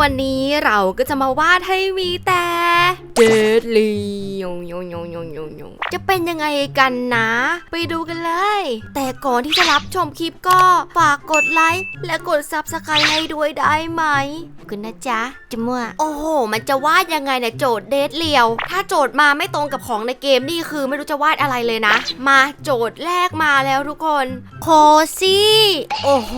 วันนี้เราก็จะมาวาดให้มีแต่ เดดลียงยงยงยงยงยงจะเป็นยังไงกันนะ ไปดูกันเลย แต่ก่อนที่จะรับชมคลิปก็ฝากกดไลค์และกดซับสไครต์ให้ด้วยได้ไหมขอบคุณนะจ๊ะจมัวโอ้โห มันจะวาดยังไงเนี่ยโจทย์เดทเลียว ถ้าโจทย์มาไม่ตรงกับของในเกมนี่คือไม่รู้จะวาดอะไรเลยนะ มาโจทย์แรกมาแล้วทุกคนโคซี่โอ้โห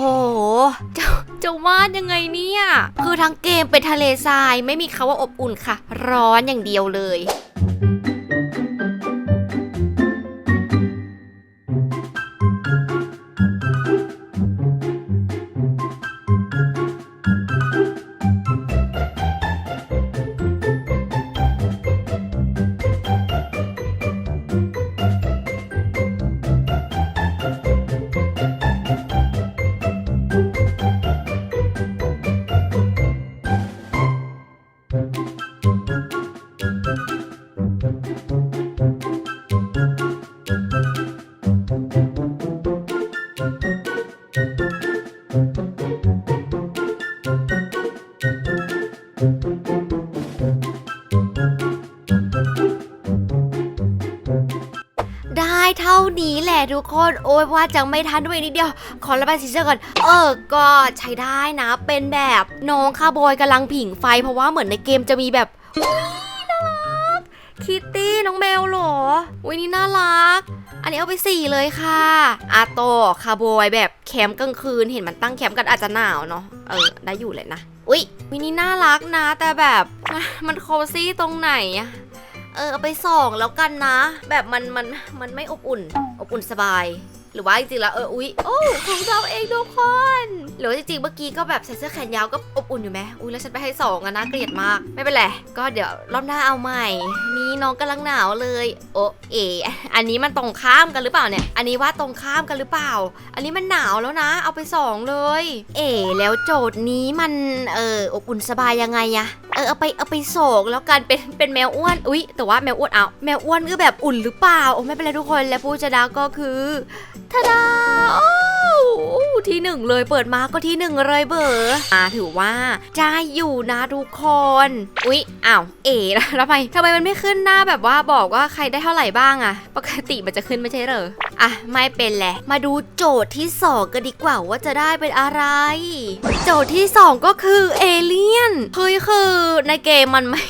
จะจะวาดยังไงเนี่ยคือทั้งเกมเป็นทะเลทรายไม่มีคาว่าอบอุ่นค่ะ ร้อนอย่างเดียวเลย ทุกคนโอ้ยว่าจังไม่ทันด้วยนิดเดียว ขอระบายสีเสื้อก่อน เออ ก็ใช้ได้นะ เป็นแบบน้องคาบอยกำลังผิงไฟ เพราะว่าเหมือนในเกมจะมีแบบน่ารักคิตตี้น้องแมวหรออุ้ยนี่น่ารัก อันนี้เอาไปสี่เลยค่ะ อาโตคาบอยแบบแคมป์กลางคืน เห็นมันตั้งแคมป์กันอาจจะหนาวเนาะ เออ ได้อยู่เลยนะ อุ๊ยวินี่น่ารักนะ แต่แบบ มันโคซี่ตรงไหนอะ เออเอาไปสองแล้วกันนะ แบบมันมันมันไม่อบอุ่น อบอุ่นสบาย หรือว่าจริงๆแล้วเอออุ๊ยโอ้ของเราเองทุกคนหรือว่าจริงๆเมื่อกี้ก็แบบใส่เสื้อแขนยาวก็อบอุ่นอยู่ไหมอุ้ยแล้วฉันไปให้สองอะนะเกลียดมากไม่เป็นไรก็เดี๋ยวรอบหน้าเอาใหม่ นี่น้องกำลังหนาวเลย โอเออันนี้มันตรงข้ามกันหรือเปล่าเนี่ย อันนี้ว่าตรงข้ามกันหรือเปล่า อันนี้มันหนาวแล้วนะ เอาไปสองเลย เอแล้วโจทย์นี้มันเอออบอุ่นสบายยังไงอะเออเอาไปเอาไปสองแล้วกันเป็นเป็นแมวอ้วนอุ๊ยแต่ว่าแมวอ้วนเอาแมวอ้วนก็แบบอุ่นหรือเปล่าโอ้ไม่เป็นไรทุกคนและผู้ชนะก็คือทาดาโอ้ ที่หนึ่งเลยเปิดมาก็ที่หนึ่งเลยเบอร์อ่าถือว่าได้อยู่นะทุกคน อุ๊ยอ้าวเอ๋แล้วทำไมทำไมมันไม่ขึ้นหน้าแบบว่าบอกว่าใครได้เท่าไหร่บ้างอะปกติมันจะขึ้นไม่ใช่เหรออะไม่เป็นแหละ มาดูโจทย์ที่2กันดีกว่าว่าจะได้เป็นอะไร โจทย์ที่2ก็คือเอเลี่ยนเฮ้ยคือในเกมมันไม่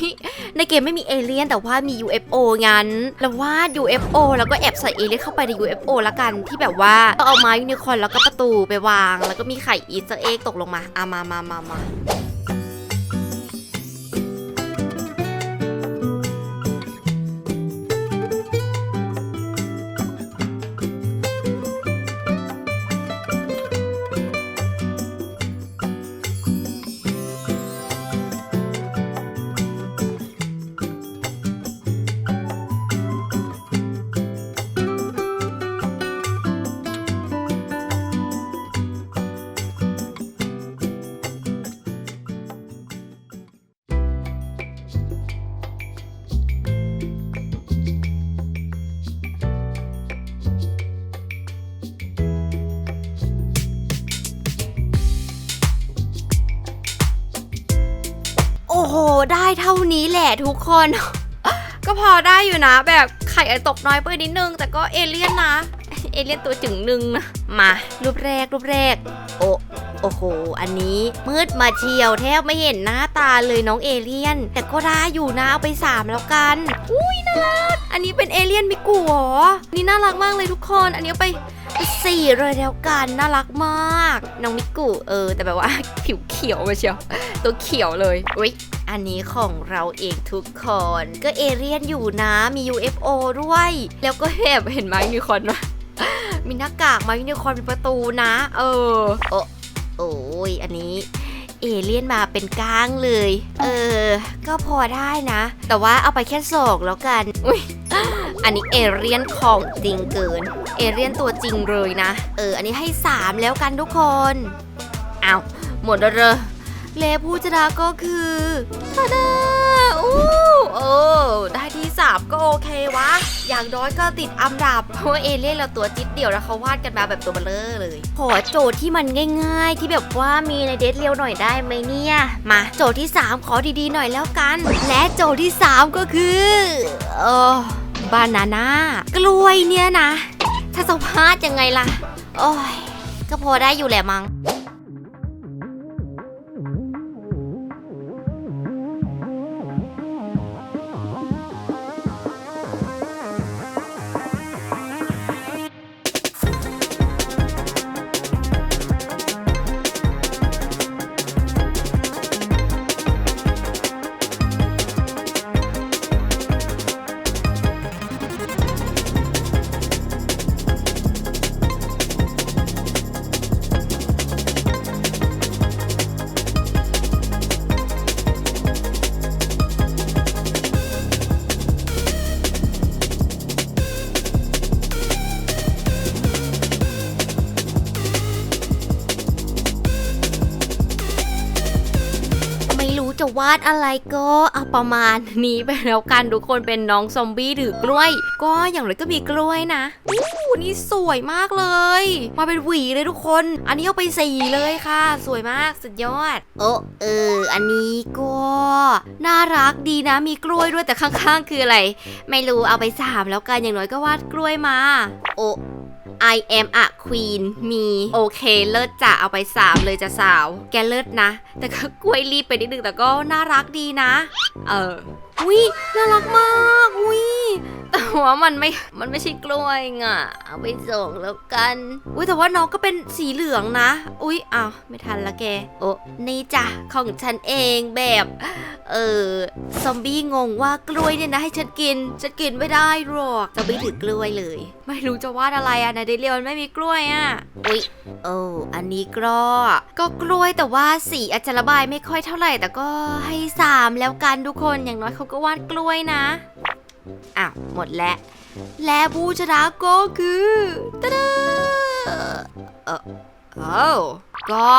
ในเกมไม่มีเอเลี่ยนแต่ว่ามี UFO งั้นแล้วว่า UFO แล้วก็แอบใส่เอเลี่ยนเข้าไปใน UFO ละกันที่แบบว่าเอาไม้ยูนิคอร์นแล้วก็ประตูไปวาง แล้วก็มีไข่อีสเตอร์เอ็กตกลงมาอะมามามามา ได้เท่านี้แหละทุกคน ก็พอได้อยู่นะ แบบไข่ตกน้อยไปนิดนึง แต่ก็เอเลี่ยนนะ เอเลี่ยนตัวจึงหนึ่งนะ มา รูปแรกรูปแรก โอ้โอ้โห อันนี้มืดมาเชียวแทบไม่เห็นหน้าตาเลยน้องเอเลี่ยน แต่ก็ได้อยู่นะเอาไปสามแล้วกัน อุ้ยน่ารัก อันนี้เป็นเอเลี่ยนมิกูเหรอ นี่น่ารักมากเลยทุกคน อันนี้ไปสี่เลยแล้วกันน่ารักมาก น้องมิกูเออ แต่แบบว่า ผิวเขียวมาเชียว ตัวเขียวเลยอุ้ย อันนี้ของเราเองทุกคน ก็เอเรียนอยู่นะ มี UFO ด้วย แล้วก็แบบเห็นไหมยูนิคนวะมีหน้ากากมายูนิคอนเป็นประตูนะ เออ โอ้โอ้ยอันนี้เอเลี่ยนมาเป็นก้างเลย เออ ก็พอได้นะ แต่ว่าเอาไปแค่สองแล้วกัน อุ้ย อันนี้เอเลี่ยนของจริงเกิน เอเลี่ยนตัวจริงเลยนะ เออ อันนี้ให้สามแล้วกันทุกคน เอาหมดแล้วเรอ เลผู้ชนะก็คือทาดาอู้โอ้ได้ที่ส3ก็โอเควะ อย่างน้อยก็ติดอันดับเพราะเอเลี่ยนเราตัวจิตเดียวแล้วเขาวาดกันมาแบบตัวเบลเลอร์เลย ขอโจทย์ที่มันง่าย ๆ ที่แบบว่ามีในเดทเรียวหน่อยได้ไหมเนี่ย มาโจทย์ที่ 3 ขอดีๆหน่อยแล้วกัน และโจทย์ที่ 3 ก็คือเออบานาน่ากล้วยเนี่ยนะ ถ้าสภาพยังไงล่ะ โอ้ยก็พอได้อยู่แหละมัง้ง ไม่รู้จะวาดอะไรก็เอาประมาณนี้ไปแล้วกันทุกคนเป็นน้องซอมบี้ถือกล้วย ก็อย่างไรก็มีกล้วยนะอู้นี่สวยมากเลย มาเป็นหวีเลยทุกคน อันนี้เอาไปสีเลยค่ะ สวยมากสุดยอด โอ้เออ อันนี้ก็น่ารักดีนะ มีกล้วยด้วยแต่ข้างๆ คืออะไร ไม่รู้เอาไปสามแล้วกันอย่างน้อยก็วาดกล้วยมา โอ้ I am a queen มีโอเคเลิศจะเอาไปสามเลยจะสาว แกเลิศนะ แต่ก็กล้วยรีบไปนิดนึงแต่ก็น่ารักดีนะ เอออุ้ยน่ารักมากอุ้ยแต่ว่ามันไม่ มันไม่ใช่กล้วยอะเอาไปส่งแล้วกัน อุ้ยแต่ว่าน้องก็เป็นสีเหลืองนะ อุ้ยอ้าวไม่ทันละแก โอ้นี่จ้ะของฉันเองแบบ เออซอมบี้งงว่ากล้วยเนี่ยนะให้ฉันกิน ฉันกินไม่ได้หรอกซอมบี้ถือกล้วยเลย ไม่รู้จะวาดอะไรอะในเดเรียมันไม่มีกล้วยอะอุ๊ยโอ้อันนี้ก็ก็กล้วยแต่ว่าสีอาจจะระบายไม่ค่อยเท่าไหร่ แต่ก็ให้สามแล้วกันทุกคนอย่างน้อยเขาก็วาดกล้วยนะ อ้าว หมดแล้ว และผู้ชนะก็คือตะดาเออเอ้าก็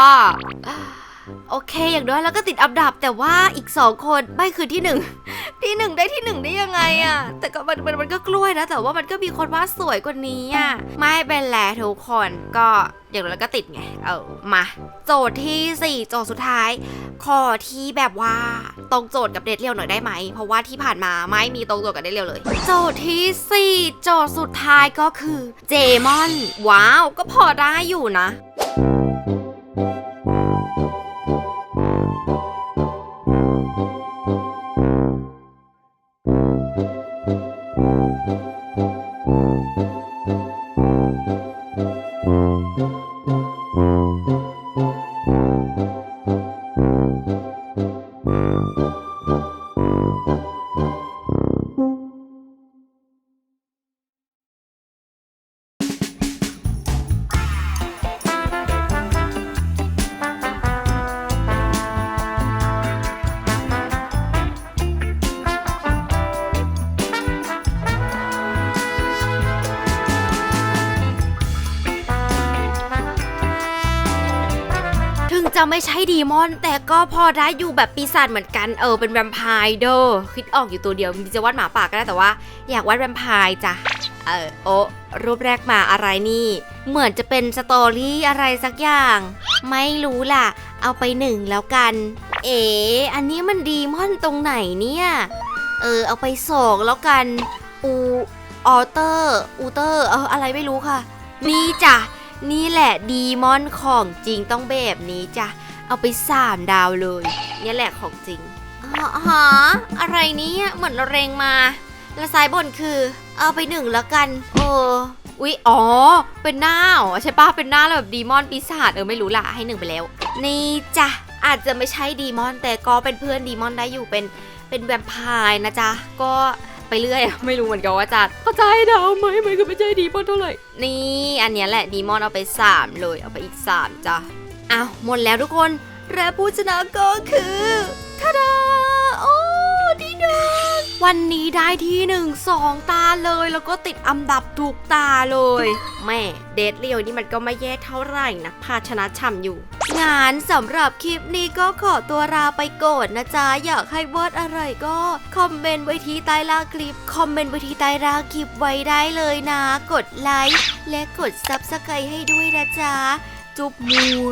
โอเค อย่างน้อยแล้วก็ติดอันดับแต่ว่าอีกสองคนไม่คือที่หนึ่ง ที่หนึ่งได้ที่หนึ่งได้ยังไงอะแต่ก็มันมันมันก็กล้วยนะ แต่ว่ามันก็มีคนวาดสวยกว่านี้อะไม่เป็นแหลทุกคนก็อย่างน้อยก็ติดไง เออมา โจทย์ที่สี่โจทย์สุดท้าย ขอที่แบบว่าตรงโจทย์กับเดทเรียวหน่อยได้ไหม เพราะว่าที่ผ่านมาไม่มีตรงโจทย์กับเดทเรียวเลย โจทย์ที่สี่โจทย์สุดท้ายก็คือเจมอน ว้าว ก็พอได้อยู่นะ จะไม่ใช่ดีมอน แต่ก็พอได้อยู่แบบปีศาจเหมือนกันเออเป็นแวมไพร์เด้อคิดออกอยู่ตัวเดียวมีจะวาดหมาป่าก็ได้แต่ว่า อยากวาดแวมไพร์จ้ะเออโอะรูปแรกมาอะไรนี่ เหมือนจะเป็นสตอรี่อะไรสักอย่าง ไม่รู้ล่ะ เอาไปหนึ่งแล้วกัน เอ๋อันนี้มันดีมอนตรงไหนเนี่ย เออ เอาไปสองแล้วกัน อูออเตอร์อูเตอร์เอออะไรไม่รู้ค่ะ นี่จ้ะ นี่แหละดีมอนของจริงต้องแบบนี้จ้ะ เอาไปสามดาวเลยนี่แหละของจริงอ๋อฮะอะไรเนี้เหมือนระเรงมา และซ้ายบนคือ เอาไปหนึ่งแล้วกันโอ้อุ๊ยอ๋อ เป็นหน้าเหรอใช่ปะเป็นหน้าแล้วแบบดีมอนปีศาจเออไม่รู้ละให้หนึ่งไปแล้ว นี่จ้ะอาจจะไม่ใช่ดีมอน แต่ก็เป็นเพื่อนดีมอนได้อยู่เป็นเป็นแวมไพร์นะจ๊ะก็ ไปเรื่อยไม่รู้เหมือนกันว่าจะเข้าใจดาวไหมมันก็ไม่ใช่ดีมอนเท่าไหร่ นี่อันเนี้ยแหละดีมอนเอาไป 3 เลยเอาไปอีก 3จ้ะอ้าวหมดแล้วทุกคนและผู้ชนะก็คือทาดาโอ้ดีดนวันนี้ได้ที่หนึ่งสองตาเลยแล้วก็ติดอันดับทุกตาเลย แม่เดทเรียวนี่มันก็ไม่แย่เท่าไหร่นะพาชนะช่ำอยู่ งานสำหรับคลิปนี้ก็ขอตัวลาไปก่อนนะจ๊ะ อยากให้วอดอะไรก็คอมเมนต์ไว้ที่ใต้ล่างคลิป คอมเมนต์ไว้ที่ใต้ล่างคลิปไว้ได้เลยนะ กดไลค์และกดซับสไครต์ให้ด้วยนะจ๊ะ จุ๊บมัว